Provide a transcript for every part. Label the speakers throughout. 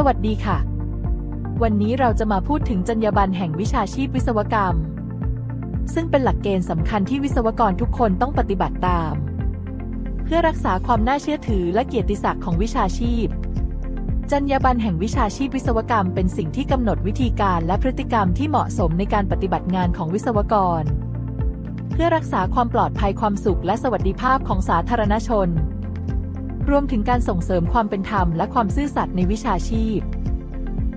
Speaker 1: สวัสดีค่ะ วันนี้เราจะมาพูดถึงจรรยาบรรณแห่งวิชาชีพวิศวกรรม ซึ่งเป็นหลักเกณฑ์สำคัญที่วิศวกรทุกคนต้องปฏิบัติตาม เพื่อรักษาความน่าเชื่อถือและเกียรติศักดิ์ของวิชาชีพ จรรยาบรรณแห่งวิชาชีพวิศวกรรมเป็นสิ่งที่กำหนดวิธีการและพฤติกรรมที่เหมาะสมในการปฏิบัติงานของวิศวกร เพื่อรักษาความปลอดภัยความสุขและสวัสดิภาพของสาธารณชน รวมถึงการส่งเสริมความเป็นธรรมและความซื่อสัตย์ในวิชาชีพ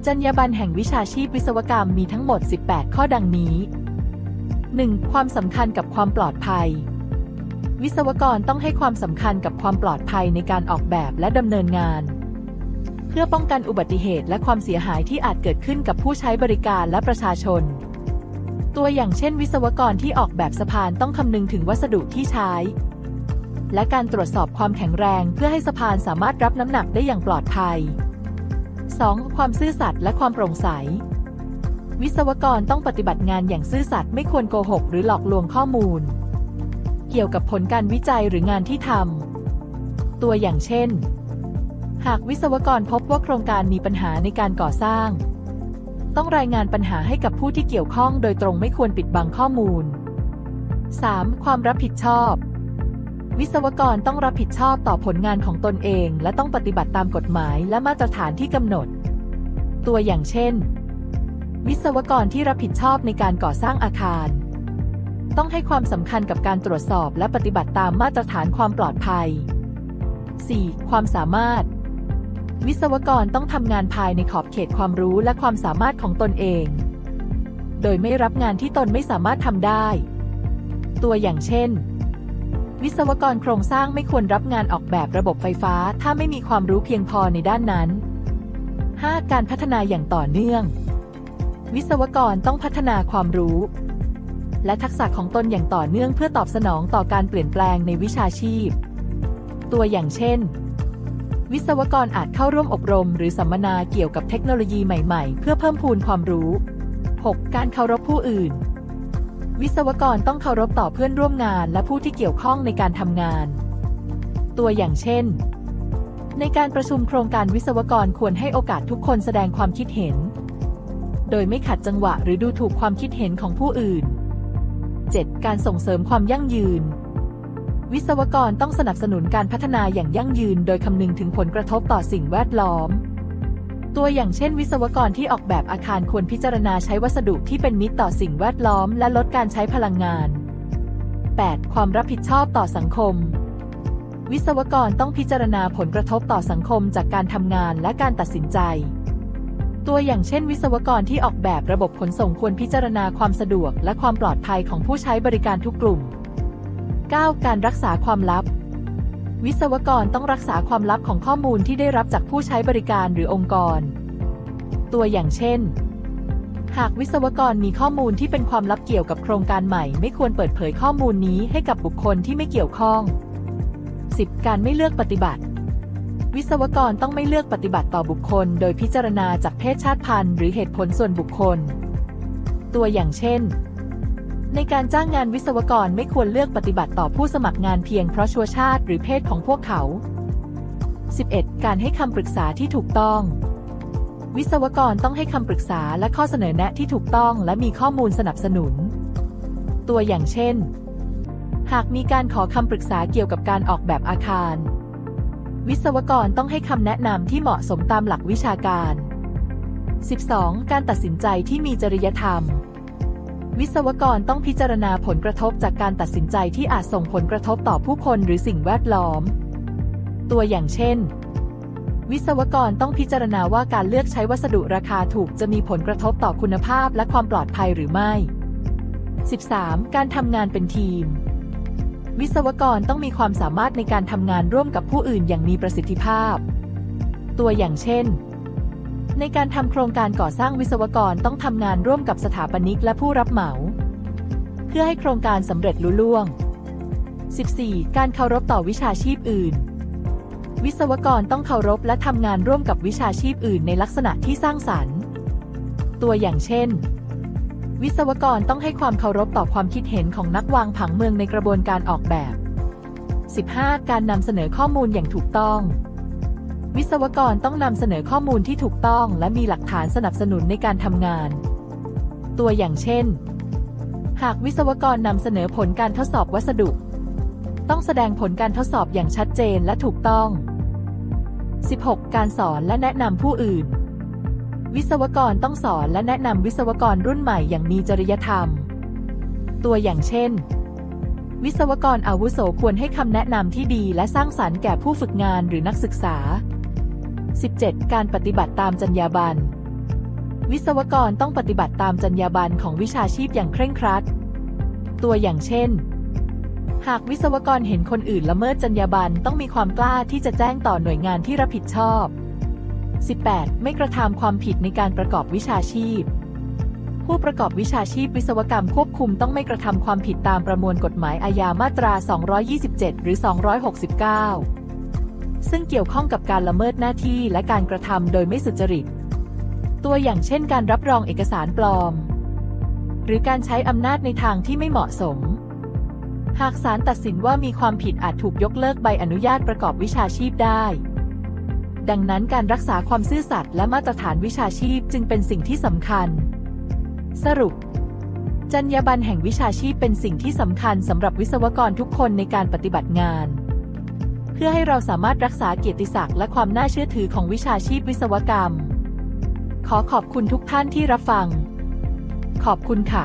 Speaker 1: จรรยาบรรณแห่งวิชาชีพวิศวกรรมมีทั้งหมด 18 ข้อดังนี้ 1. ความสำคัญกับความปลอดภัย วิศวกรต้องให้ความสำคัญกับความปลอดภัยในการออกแบบและดำเนินงาน เพื่อป้องกันอุบัติเหตุและความเสียหายที่อาจเกิดขึ้นกับผู้ใช้บริการและประชาชน ตัวอย่างเช่น วิศวกรที่ออกแบบสะพานต้องคำนึงถึงวัสดุที่ใช้ และการตรวจสอบความแข็งแรงเพื่อให้สะพานสามารถรับน้ำหนักได้อย่างปลอดภัย 2. ความซื่อสัตย์และความโปร่งใส วิศวกรต้องปฏิบัติงานอย่างซื่อสัตย์ไม่ควรโกหก หรือหลอกลวงข้อมูล เกี่ยวกับผลการวิจัยหรืองานที่ทำตัวอย่างเช่น หากวิศวกรพบว่าโครงการมีปัญหาในการก่อสร้าง ต้องรายงานปัญหาให้กับผู้ที่เกี่ยวข้องโดยตรงไม่ควรปิดบังข้อมูล 3. ความรับผิดชอบ วิศวกรต้องรับผิดชอบต่อผลงานของตนเอง และต้องปฏิบัติตามกฎหมายและมาตรฐานที่กำหนด ตัวอย่างเช่น วิศวกรที่รับผิดชอบในการก่อสร้างอาคาร ต้องให้ความสำคัญกับการตรวจสอบและปฏิบัติตามมาตรฐานความปลอดภัย 4. ความสามารถ วิศวกรต้องทำงานภายในขอบเขตความรู้และความสามารถของตนเอง โดยไม่รับงานที่ตนไม่สามารถทำได้ ตัวอย่างเช่น วิศวกรโครงสร้างไม่ควรรับงานออกแบบระบบไฟฟ้า ถ้าไม่มีความรู้เพียงพอในด้านนั้น 5. การพัฒนาอย่างต่อเนื่อง วิศวกรต้องพัฒนาความรู้ และทักษะของตนอย่างต่อเนื่องเพื่อตอบสนองต่อการเปลี่ยนแปลงในวิชาชีพ ตัวอย่างเช่น วิศวกรอาจเข้าร่วมอบรม หรือสัมมนาเกี่ยวกับเทคโนโลยีใหม่ ๆ เพื่อเพิ่มพูนความรู้ 6. การเคารพผู้อื่น วิศวกรต้องเคารพต่อเพื่อนร่วมงานและผู้ที่เกี่ยวข้องในการทำงาน ตัวอย่างเช่น ในการประชุมโครงการวิศวกรควรให้โอกาสทุกคนแสดงความคิดเห็น โดยไม่ขัดจังหวะหรือดูถูกความคิดเห็นของผู้อื่น 7. การส่งเสริมความยั่งยืน วิศวกรต้องสนับสนุนการพัฒนาอย่างยั่งยืน โดยคำนึงถึงผลกระทบต่อสิ่งแวดล้อม ตัวอย่างเช่นวิศวกรที่ออกแบบอาคารควรพิจารณาใช้วัสดุที่เป็นมิตรต่อสิ่งแวดล้อมและลดการใช้พลังงาน 8. ความรับผิดชอบต่อสังคม วิศวกรต้องพิจารณาผลกระทบต่อสังคมจากการทำงานและการตัดสินใจ ตัวอย่างเช่น วิศวกรที่ออกแบบระบบขนส่งควรพิจารณาความสะดวกและความปลอดภัยของผู้ใช้บริการทุกกลุ่ม 9. การรักษาความลับ วิศวกรต้องรักษาความลับของข้อมูลที่ได้รับจากผู้ใช้บริการหรือองค์กร ตัวอย่างเช่น หากวิศวกรมีข้อมูลที่เป็นความลับเกี่ยวกับโครงการใหม่ ไม่ควรเปิดเผยข้อมูลนี้ให้กับบุคคลที่ไม่เกี่ยวข้อง 10. การไม่เลือกปฏิบัติ วิศวกรต้องไม่เลือกปฏิบัติต่อบุคคล โดยพิจารณาจากเพศชาติพันธุ์ หรือเหตุผลส่วนบุคคล ตัวอย่างเช่น ในการจ้างงานวิศวกรไม่ควรเลือกปฏิบัติต่อผู้สมัครงานเพียงเพราะชัวชาติหรือเพศของพวกเขา 11. การให้คำปรึกษาที่ถูกต้อง วิศวกรต้องให้คำปรึกษาและข้อเสนอแนะที่ถูกต้องและมีข้อมูลสนับสนุน ตัวอย่างเช่น หากมีการขอคำปรึกษาเกี่ยวกับการออกแบบอาคาร วิศวกรต้องให้คำแนะนำที่เหมาะสมตามหลักวิชาการ 12. การตัดสินใจที่มีจริยธรรม วิศวกรต้องพิจารณาผลกระทบจากการตัดสินใจที่อาจส่งผลกระทบต่อผู้คนหรือสิ่งแวดล้อม ตัวอย่างเช่น วิศวกรต้องพิจารณาว่าการเลือกใช้วัสดุราคาถูกจะมีผลกระทบต่อคุณภาพและความปลอดภัยหรือไม่ 13. การทำงานเป็นทีม วิศวกรต้องมีความสามารถในการทำงานร่วมกับผู้อื่นอย่างมีประสิทธิภาพ ตัวอย่างเช่น ในการทำโครงการก่อสร้างวิศวกรต้องทำงานร่วมกับสถาปนิกและผู้รับเหมา เพื่อให้โครงการสำเร็จลุล่วง 14. การเคารพต่อวิชาชีพอื่น วิศวกรต้องเคารพและทำงานร่วมกับวิชาชีพอื่นในลักษณะที่สร้างสรรค์ ตัวอย่างเช่น วิศวกรต้องให้ความเคารพต่อความคิดเห็นของนักวางผังเมืองในกระบวนการออกแบบ 15. การนำเสนอข้อมูลอย่างถูกต้อง วิศวกรต้องนำเสนอข้อมูลที่ถูกต้อง และมีหลักฐานสนับสนุนในการทำงาน ตัวอย่างเช่น หากวิศวกรนำเสนอผลการทดสอบวัสดุ ต้องแสดงผลการทดสอบอย่างชัดเจนและถูกต้อง 16. การสอนและแนะนำผู้อื่น วิศวกรต้องสอนและแนะนำวิศวกรรุ่นใหม่อย่างมีจริยธรรม ตัวอย่างเช่น วิศวกรอาวุโสควรให้คำแนะนำที่ดีและสร้างสรรค์แก่ผู้ฝึกงานหรือนักศึกษา 17. การปฏิบัติตามจรรยาบรรณวิศวกรต้องปฏิบัติตามจรรยาบรรณของวิชาชีพอย่างเคร่งครัด ตัวอย่างเช่น หากวิศวกรเห็นคนอื่นละเมิดจรรยาบรรณต้องมีความกล้าที่จะแจ้งต่อหน่วยงานที่รับผิดชอบ 18. ไม่กระทำความผิดในการประกอบวิชาชีพ ผู้ประกอบวิชาชีพวิศวกรรมควบคุมต้องไม่กระทำความผิดตามประมวลกฎหมายอาญามาตรา 227 หรือ 269 ซึ่งเกี่ยวข้องกับการละเมิดหน้าที่และการกระทำโดยไม่สุจริต ตัวอย่างเช่นการรับรองเอกสารปลอม หรือการใช้อำนาจในทางที่ไม่เหมาะสม หากศาลตัดสินว่ามีความผิดอาจถูกยกเลิกใบอนุญาตประกอบวิชาชีพได้ ดังนั้นการรักษาความซื่อสัตย์และมาตรฐานวิชาชีพจึงเป็นสิ่งที่สำคัญ สรุปจรรยาบรรณแห่งวิชาชีพเป็นสิ่งที่สำคัญสำหรับวิศวกรทุกคนในการปฏิบัติงาน พื่อให้เราสามารถรักษาเกียรติศักดิ์และความน่าเชื่อถือของวิชาชีพวิศวกรรม ขอขอบคุณทุกท่านที่รับฟัง ขอบคุณค่ะ